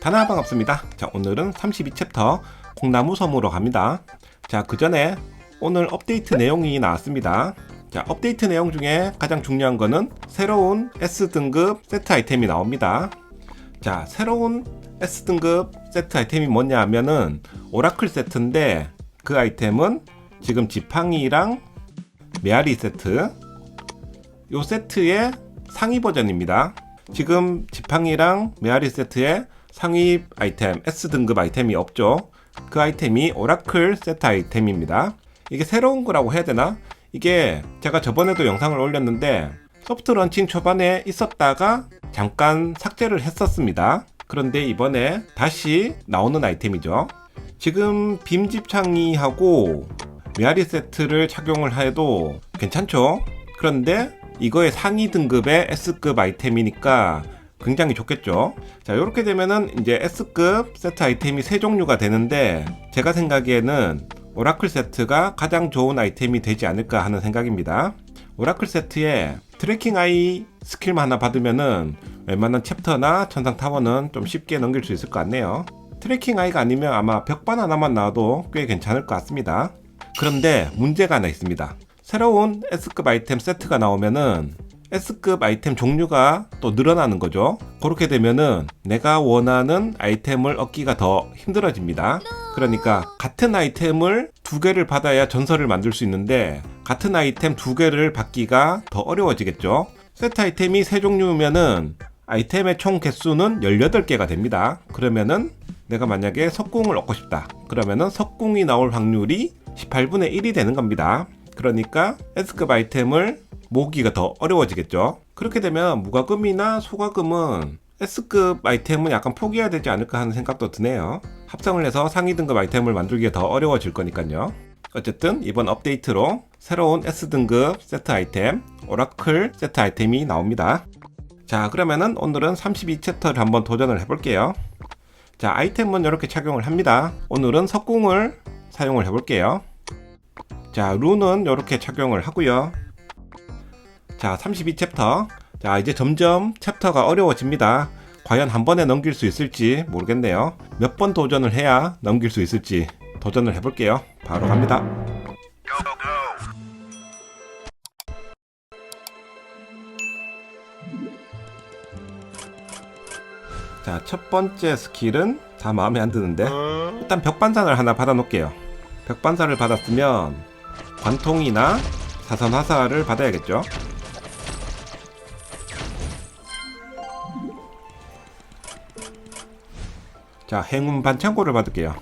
다나 반갑습니다. 자, 오늘은 32챕터 콩나무 섬으로 갑니다. 자, 그 전에 오늘 업데이트 내용이 나왔습니다. 자, 업데이트 내용 중에 가장 중요한 거는 새로운 S등급 세트 아이템이 나옵니다. 자, 새로운 S등급 세트 아이템이 뭐냐 하면은 오라클 세트인데 그 아이템은 지금 지팡이랑 메아리 세트 요 세트의 상위 버전입니다. 지금 지팡이랑 메아리 세트에 상위 아이템 S등급 아이템이 없죠. 그 아이템이 오라클 세트 아이템입니다. 이게 새로운 거라고 해야 되나? 이게 제가 저번에도 영상을 올렸는데 소프트 런칭 초반에 있었다가 잠깐 삭제를 했었습니다. 그런데 이번에 다시 나오는 아이템이죠. 지금 빔집창이하고 메아리 세트를 착용을 해도 괜찮죠? 그런데 이거의 상위 등급의 S급 아이템이니까 굉장히 좋겠죠. 자, 이렇게 되면은 이제 S급 세트 아이템이 세 종류가 되는데 제가 생각에는 오라클 세트가 가장 좋은 아이템이 되지 않을까 하는 생각입니다. 오라클 세트에 트래킹 아이 스킬만 하나 받으면은 웬만한 챕터나 천상 타워는 좀 쉽게 넘길 수 있을 것 같네요. 트래킹 아이가 아니면 아마 벽반 하나만 나와도 꽤 괜찮을 것 같습니다. 그런데 문제가 하나 있습니다. 새로운 S급 아이템 세트가 나오면은 S급 아이템 종류가 또 늘어나는 거죠. 그렇게 되면은 내가 원하는 아이템을 얻기가 더 힘들어집니다. 그러니까 같은 아이템을 두 개를 받아야 전설을 만들 수 있는데 같은 아이템 두 개를 받기가 더 어려워지겠죠. 세트 아이템이 세 종류면은 아이템의 총 개수는 18개가 됩니다. 그러면은 내가 만약에 석궁을 얻고 싶다. 그러면은 석궁이 나올 확률이 18분의 1이 되는 겁니다. 그러니까 S급 아이템을 모으기가 더 어려워지겠죠. 그렇게 되면 무과금이나 소과금은 S급 아이템은 약간 포기해야 되지 않을까 하는 생각도 드네요. 합성을 해서 상위 등급 아이템을 만들기가 더 어려워질 거니까요. 어쨌든 이번 업데이트로 새로운 S등급 세트 아이템, 오라클 세트 아이템이 나옵니다. 자, 그러면은 오늘은 32챕터를 한번 도전을 해볼게요. 자, 아이템은 이렇게 착용을 합니다. 오늘은 석궁을 사용을 해볼게요. 자, 룬은 이렇게 착용을 하고요. 자, 32챕터. 자, 이제 점점 챕터가 어려워집니다. 과연 한 번에 넘길 수 있을지 모르겠네요. 몇 번 도전을 해야 넘길 수 있을지 도전을 해볼게요. 바로 갑니다. 자, 첫 번째 스킬은 다 마음에 안 드는데 일단 벽반산을 하나 받아놓을게요. 벽반산을 받았으면 관통이나 사선 화살을 받아야겠죠. 자, 행운 반창고를 받을게요.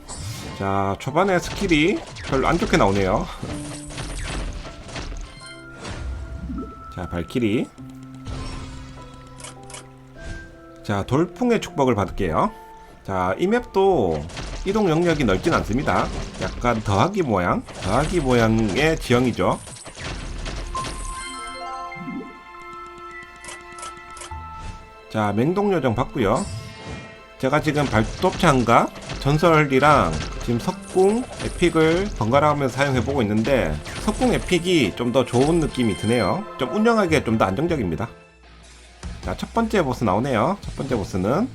자, 초반에 스킬이 별로 안 좋게 나오네요. 자, 발키리. 자, 돌풍의 축복을 받을게요. 자, 이 맵도 이동 영역이 넓진 않습니다. 약간 더하기 모양, 더하기 모양의 지형이죠. 자, 맹동 요정 받고요. 제가 지금 발톱장갑, 전설이랑 지금 석궁 에픽을 번갈아 가면서 사용해 보고 있는데 석궁 에픽이 좀 더 좋은 느낌이 드네요. 좀 운영하기에 좀 더 안정적입니다. 자, 첫 번째 보스 나오네요. 첫 번째 보스는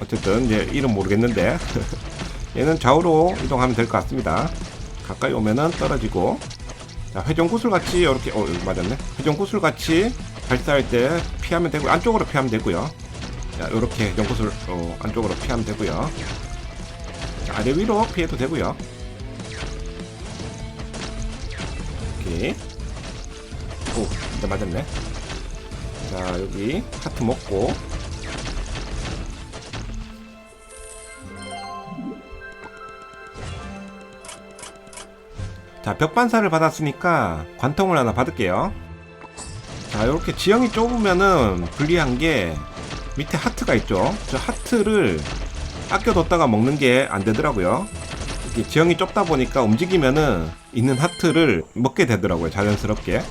어쨌든 이제 이름 모르겠는데 얘는 좌우로 이동하면 될 것 같습니다. 가까이 오면은 떨어지고 자, 회전 구슬 같이 이렇게 어 맞았네. 회전 구슬 같이 발사할 때 피하면 되고 안쪽으로 피하면 되고요. 자, 이렇게 구슬 어, 안쪽으로 피하면 되고요. 자, 아래 위로 피해도 되고요. 오케이. 오, 진짜 맞았네. 자, 여기 하트 먹고 자, 벽반사를 받았으니까 관통을 하나 받을게요. 자, 이렇게 지형이 좁으면은 불리한 게 밑에 하트가 있죠. 저 하트를 아껴뒀다가 먹는 게 안 되더라고요. 이렇게 지형이 좁다 보니까 움직이면은 있는 하트를 먹게 되더라고요. 자연스럽게.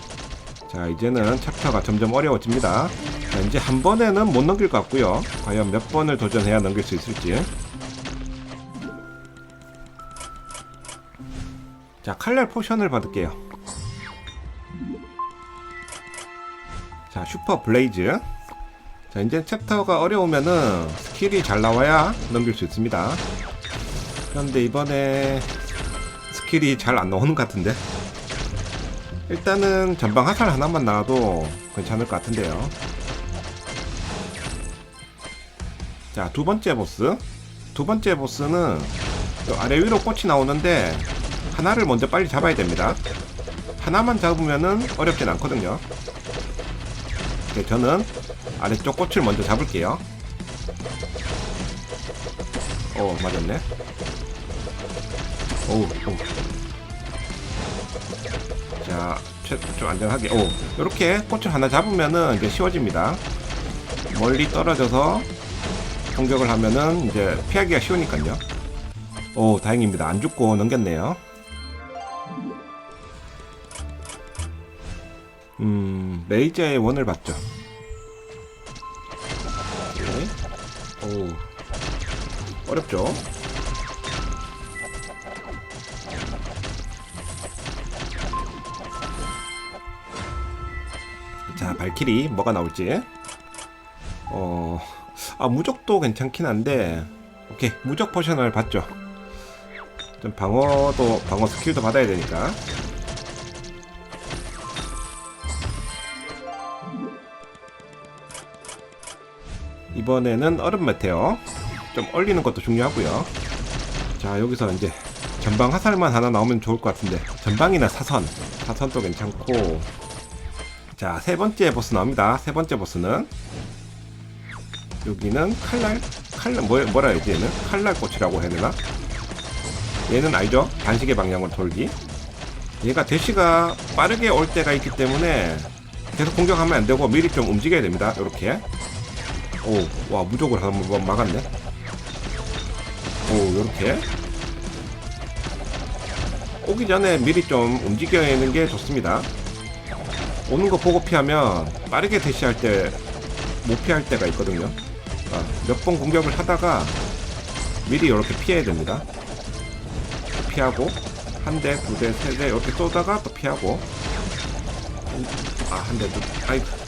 자, 이제는 챕터가 점점 어려워집니다. 자, 이제 한 번에는 못 넘길 것 같고요. 과연 몇 번을 도전해야 넘길 수 있을지. 자, 칼날 포션을 받을게요. 자, 슈퍼 블레이즈. 자, 이제 챕터가 어려우면은 스킬이 잘 나와야 넘길 수 있습니다. 그런데 이번에 스킬이 잘 안 나오는 것 같은데. 일단은 전방 화살 하나만 나와도 괜찮을 것 같은데요. 자, 두 번째 보스. 두 번째 보스는 요 아래 위로 꽃이 나오는데 하나를 먼저 빨리 잡아야 됩니다. 하나만 잡으면은 어렵진 않거든요. 네, 저는 아래쪽 꽃을 먼저 잡을게요. 어, 맞았네. 오, 오. 자, 최, 좀 안전하게. 오, 이렇게 꽃을 하나 잡으면은 이제 쉬워집니다. 멀리 떨어져서 공격을 하면은 이제 피하기가 쉬우니까요. 오, 다행입니다. 안 죽고 넘겼네요. 음, 레이저의 원을 봤죠. 오, 어렵죠? 자, 발키리 뭐가 나올지. 어, 아 무적도 괜찮긴 한데, 오케이 무적 포션을 받죠. 좀 방어도 방어 스킬도 받아야 되니까. 이번에는 얼음 메테오 좀 얼리는 것도 중요하고요. 자 여기서 이제 전방 화살만 하나 나오면 좋을 것 같은데 전방이나 사선 사선도 괜찮고 자 세 번째 보스 나옵니다. 세 번째 보스는 여기는 칼날 칼날 뭐, 뭐라 해야지 얘는 칼날 꽃이라고 해야 되나? 얘는 알죠? 반시계 방향으로 돌기. 얘가 대시가 빠르게 올 때가 있기 때문에 계속 공격하면 안 되고 미리 좀 움직여야 됩니다. 이렇게. 오, 와 무적을 한번 막았네. 오, 이렇게. 오기 전에 미리 좀 움직여야 게 좋습니다. 오는 거 보고 피하면 빠르게 대시할 때 못 피할 때가 있거든요. 아, 몇번 공격을 하다가 미리 이렇게 피해야 됩니다. 피하고 한 대, 두 대, 세 대 이렇게 쏘다가 또 피하고 아 한 대, 두 아이고 피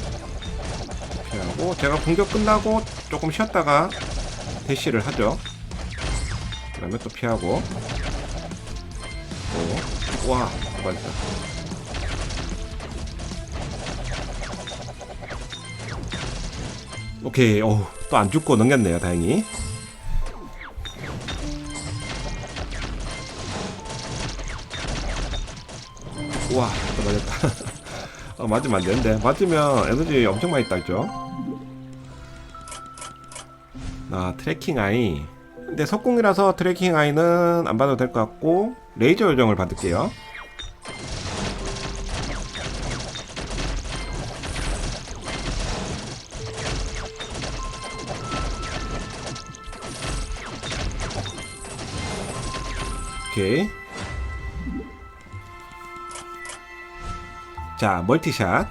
하고 제가 공격 끝나고 조금 쉬었다가 대시를 하죠. 그러면 또 피하고 오, 와 맞다. 오케이, 오, 또안 죽고 넘겼네요, 다행히. 우와, 또 맞았다. 어, 맞으면 안 되는데. 맞으면 에너지 엄청 많이 딸죠. 아, 트래킹 아이. 근데 석궁이라서 트래킹 아이는 안 받아도 될 것 같고, 레이저 요정을 받을게요. 오케이. 자, 멀티샷.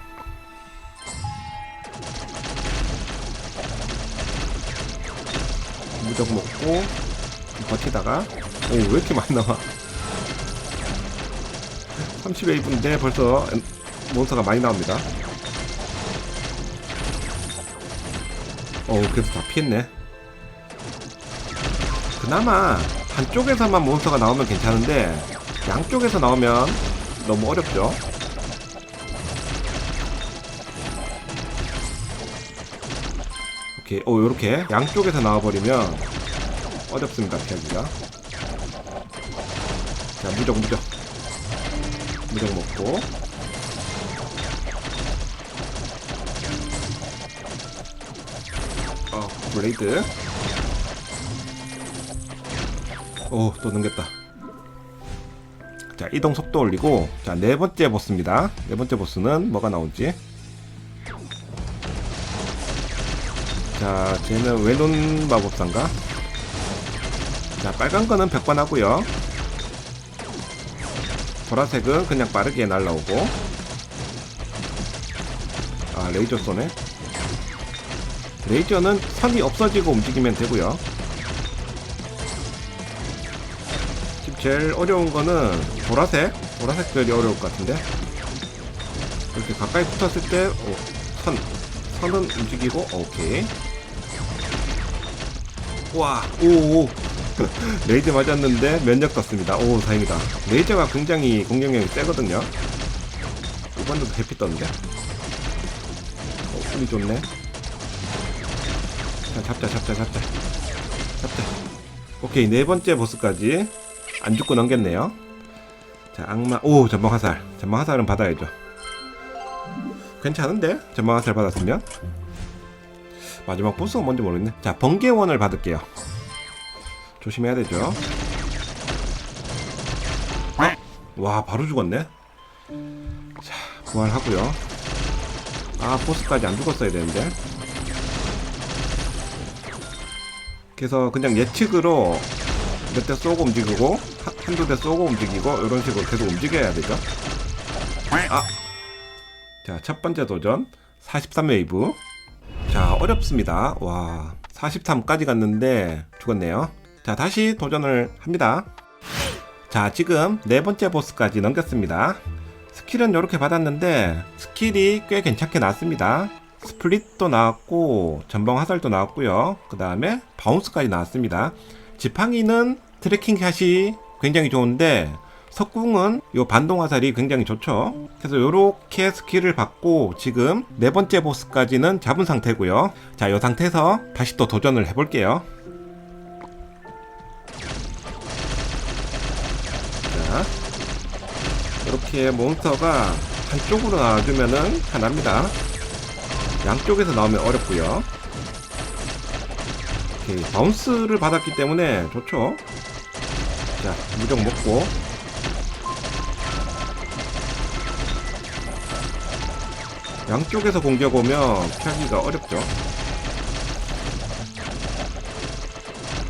무적 먹고 버티다가 오, 왜 이렇게 많이 나와? 30웨이브인데 벌써 몬스터가 많이 나옵니다. 어, 그래서 다 피했네. 그나마 한쪽에서만 몬스터가 나오면 괜찮은데 양쪽에서 나오면 너무 어렵죠. 오케이, 오 요렇게 양쪽에서 나와버리면 어렵습니다 피하기가. 자 무적 무적. 무적 먹고. 어 블레이드. 오또 넘겼다. 자 이동 속도 올리고 자 네 번째 보스입니다. 네 번째 보스는 뭐가 나올지 자 쟤는 외눈 마법사인가? 자 빨간 거는 백반하고요. 보라색은 그냥 빠르게 날라오고. 아 레이저 쏘네. 레이저는 선이 없어지고 움직이면 되고요. 지금 제일 어려운 거는 보라색? 보라색 별이 어려울 것 같은데? 이렇게 가까이 붙었을 때 오, 선 선은 움직이고 오케이. 와 오오. 레이저 맞았는데 면역 떴습니다. 오 다행이다. 레이저가 굉장히 공격력이 세거든요. 이번에도 해피 떴는데? 어, 운이 좋네. 자 잡자 잡자 잡자. 잡자. 오케이 네 번째 보스까지 안 죽고 넘겼네요. 자 악마 오 전방 화살. 전방 화살은 받아야죠 괜찮은데? 전방 화살 받았으면? 마지막 보스가 뭔지 모르겠네. 자 번개원을 받을게요. 조심해야 되죠? 어? 와 바로 죽었네? 자 부활하고요. 아 보스까지 안 죽었어야 되는데. 그래서 그냥 예측으로 몇 대 쏘고 움직이고 하- 한두 대 쏘고 움직이고 이런 식으로 계속 움직여야 되죠? 아. 자, 첫 번째 도전 43웨이브. 자, 어렵습니다. 와, 43까지 갔는데 죽었네요. 자, 다시 도전을 합니다. 자, 지금 네 번째 보스까지 넘겼습니다. 스킬은 이렇게 받았는데 스킬이 꽤 괜찮게 나왔습니다. 스플릿도 나왔고 전방 화살도 나왔고요. 그 다음에 바운스까지 나왔습니다. 지팡이는 트래킹 샷이 굉장히 좋은데 석궁은 요 반동 화살이 굉장히 좋죠. 그래서 요렇게 스킬을 받고 지금 네 번째 보스까지는 잡은 상태고요. 자, 요 상태에서 다시 또 도전을 해볼게요. 자, 이렇게 몬스터가 한쪽으로 나와주면은 편합니다. 양쪽에서 나오면 어렵고요. 오케이, 바운스를 받았기 때문에 좋죠. 자, 무적 먹고 양쪽에서 공격 오면 피하기가 어렵죠.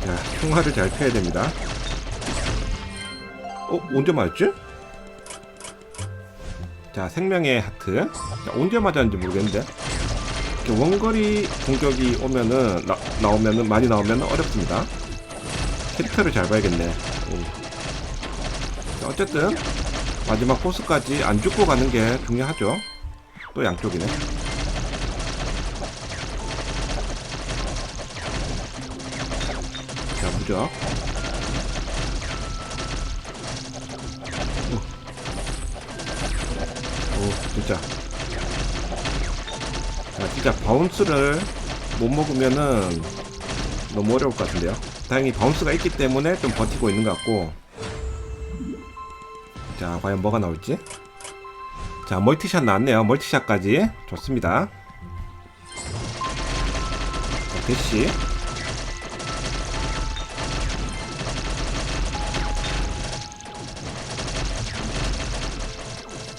자, 총알을 잘 펴야 됩니다. 어, 언제 맞았지? 자, 생명의 하트. 자, 언제 맞았는지 모르겠는데. 이렇게 원거리 공격이 오면은, 나, 나오면은, 많이 나오면 어렵습니다. 캐릭터를 잘 봐야겠네. 음. 자, 어쨌든, 마지막 보스까지 안 죽고 가는 게 중요하죠. 또 양쪽이네. 자, 무적. 오, 오, 진짜. 자, 진짜 바운스를 못 먹으면은 너무 어려울 것 같은데요. 다행히 바운스가 있기 때문에 좀 버티고 있는 것 같고. 자, 과연 뭐가 나올지. 자, 멀티샷 나왔네요. 멀티샷까지. 좋습니다. 자, 대시.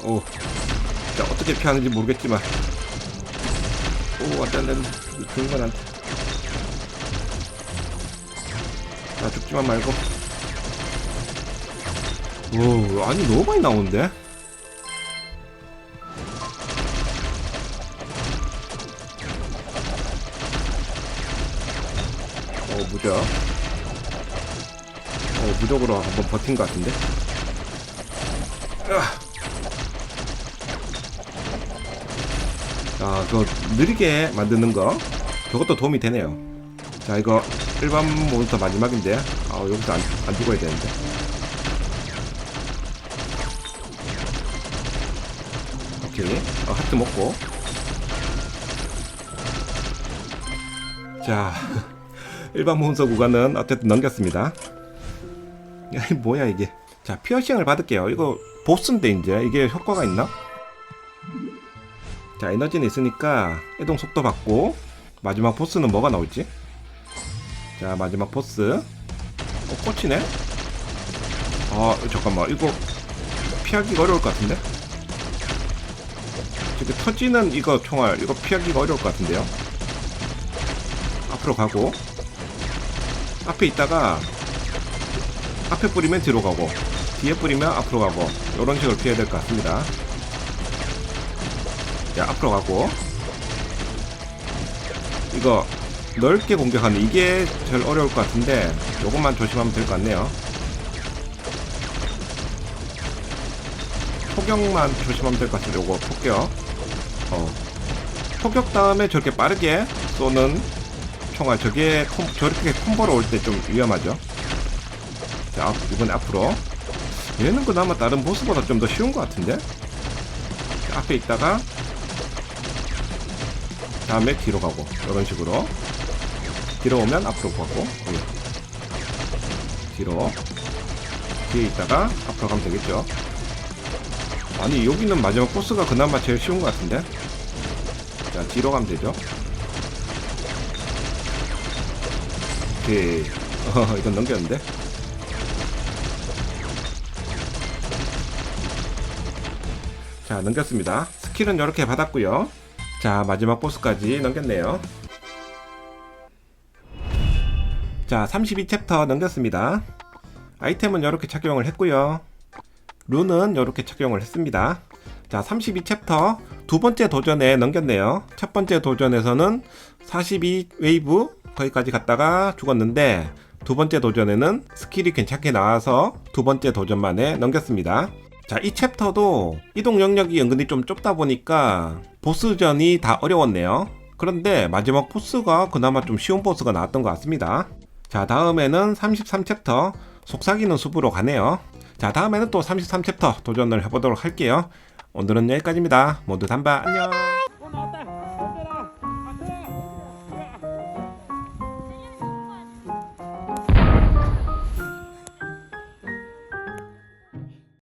오. 자, 어떻게 피하는지 모르겠지만. 오, 돼. 죽는 건안 돼. 자, 죽지만 말고. 오, 아니, 너무 많이 나오는데? 어 무적. 어 무적으로 한번 버틴 것 같은데? 자 그거 느리게 만드는 거. 저것도 도움이 되네요. 자 이거 일반 몬스터 마지막인데. 아 여기서 안, 안 죽어야 되는데. 오케이. 어, 하트 먹고. 자 일반 몬스터 구간은 어쨌든 넘겼습니다. 야, 이 뭐야 이게? 자, 피어싱을 받을게요. 이거 보스인데 이제 이게 효과가 있나? 자, 에너지는 있으니까 이동 속도 받고 마지막 보스는 뭐가 나올지? 자, 마지막 보스. 어, 꽂히네? 아, 잠깐만. 이거 피하기가 어려울 것 같은데? 저기 터지는 이거 총알 이거 피하기가 어려울 것 같은데요? 앞으로 가고 앞에 있다가 앞에 뿌리면 뒤로 가고 뒤에 뿌리면 앞으로 가고 이런 식으로 피해야 될 것 같습니다. 자 앞으로 가고. 이거 넓게 공격하는 이게 제일 어려울 것 같은데 요것만 조심하면 될 것 같네요. 폭격만 조심하면 될 것 같은데 요거 폭격. 어. 포격 다음에 저렇게 빠르게 쏘는 총알. 저게 콤, 저렇게 콤보로 올 때 좀 위험하죠. 자 앞- 이번에 앞으로. 얘는 그나마 다른 보스보다 좀 더 쉬운 것 같은데? 자, 앞에 있다가 다음에 뒤로 가고 이런 식으로. 뒤로 오면 앞으로 가고 여기. 뒤로. 뒤에 있다가 앞으로 가면 되겠죠. 아니 여기는 마지막 보스가 그나마 제일 쉬운 것 같은데? 자 뒤로 가면 되죠 오케이 어, 이건 넘겼는데? 자 넘겼습니다. 스킬은 이렇게 받았고요. 자 마지막 보스까지 넘겼네요. 자 32챕터 넘겼습니다. 아이템은 이렇게 착용을 했고요. 룬은 이렇게 착용을 했습니다. 자, 32챕터 두 번째 도전에 넘겼네요. 첫 번째 도전에서는 42 웨이브 거기까지 갔다가 죽었는데 두 번째 도전에는 스킬이 괜찮게 나와서 두 번째 도전만에 넘겼습니다. 자, 이 챕터도 이동 영역이 은근히 좀 좁다 보니까 보스전이 다 어려웠네요. 그런데 마지막 보스가 그나마 좀 쉬운 보스가 나왔던 것 같습니다. 자, 다음에는 33챕터 속삭이는 숲으로 가네요. 자, 다음에는 또 33챕터 도전을 해보도록 할게요. 오늘은 여기까지입니다. 모두 단바 안녕!